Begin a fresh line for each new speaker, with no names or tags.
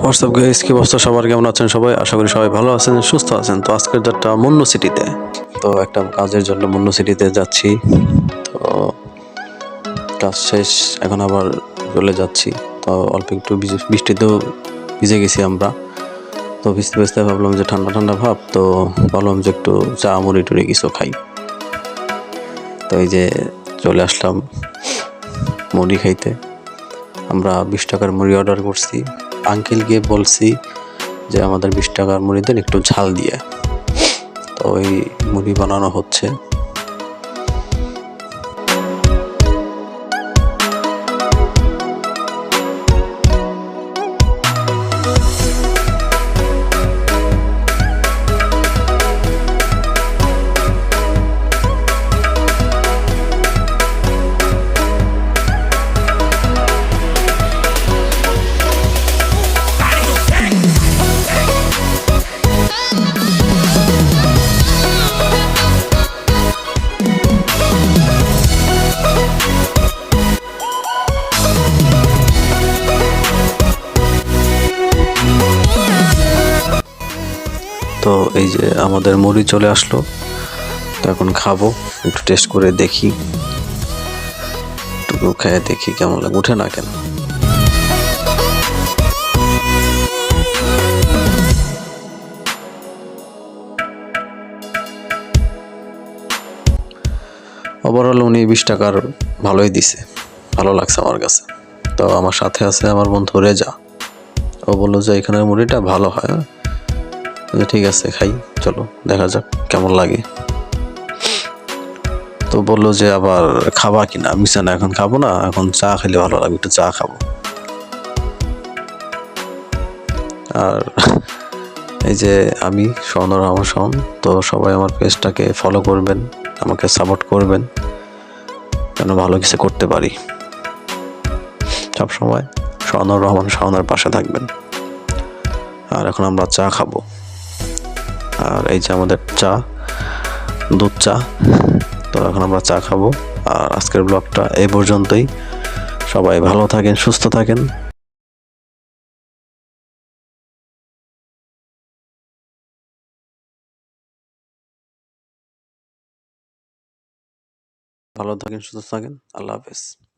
WhatsApp guys কি অবস্থা সবার কেমন আছেন সবাই? আশা করি সবাই ভালো আছেন, সুস্থ আছেন। তো আজকের যাত্রা মুন্ন সিটিতে তো একটা কাজের জন্য মুন্ন সিটিতে যাচ্ছি। তো কাজ শেষ, এখন আবার চলে যাচ্ছি। তো অল্প একটু বৃষ্টিতেও ভিজে গেছি আমরা। তো ভিজতে ভিজতে ভাবলাম যে ঠান্ডা ঠান্ডা ভাব, তো ভাবলাম যে একটু চা, মুড়ি টুড়ি কিছু খাই। তো এই যে চলে আসলাম মুড়ি খাইতে। আমরা বিশ টাকার মুড়ি অর্ডার করছি। আঙ্কেলকে বলছি যে আমাদের বিশ টাকার মুড়ি দেন একটু ঝাল দিয়ে। তো ওই মুড়ি বানানো হচ্ছে। তো এই যে আমাদের মুড়ি চলে আসলো। তো এখন খাব, একটু টেস্ট করে দেখি। একটু খেয়ে দেখি কেমন লাগে। উঠে না কেন? ওভারঅল উনি বিশ টাকার ভালোই দিছে। ভালো লাগছে আমার কাছে। তো আমার সাথে আছে আমার বন্ধু রেজা। ও বলল যে, এখানের মুড়িটা ভালো হয় হ্যাঁ? যে ঠিক আছে, খাই। চলো, দেখা যাক কেমন লাগে। তো বলল যে, আবার খাবা কিনা? মিশা না, এখন খাব না, এখন চা খেলে ভালো লাগবে, একটু চা খাব। আর এই যে আমি সনর রহমান সন তো সবাই আমার পেজটাকে ফলো করবেন, আমাকে সাপোর্ট করবেন, যেন ভালো কিছু করতে পারি। সবসময় সনর রহমান শাওনার পাশে থাকবেন। আর এখন আমরা চা খাব। আর এই যে আমাদের চা, দুধ চা, তো এখন আমরা চা খাব। আর আজকের ব্লগটা এই পর্যন্তই। সবাই ভালো থাকেন, সুস্থ থাকেন। ভালো থাকেন, সুস্থ থাকেন। আল্লাহ হাফেজ।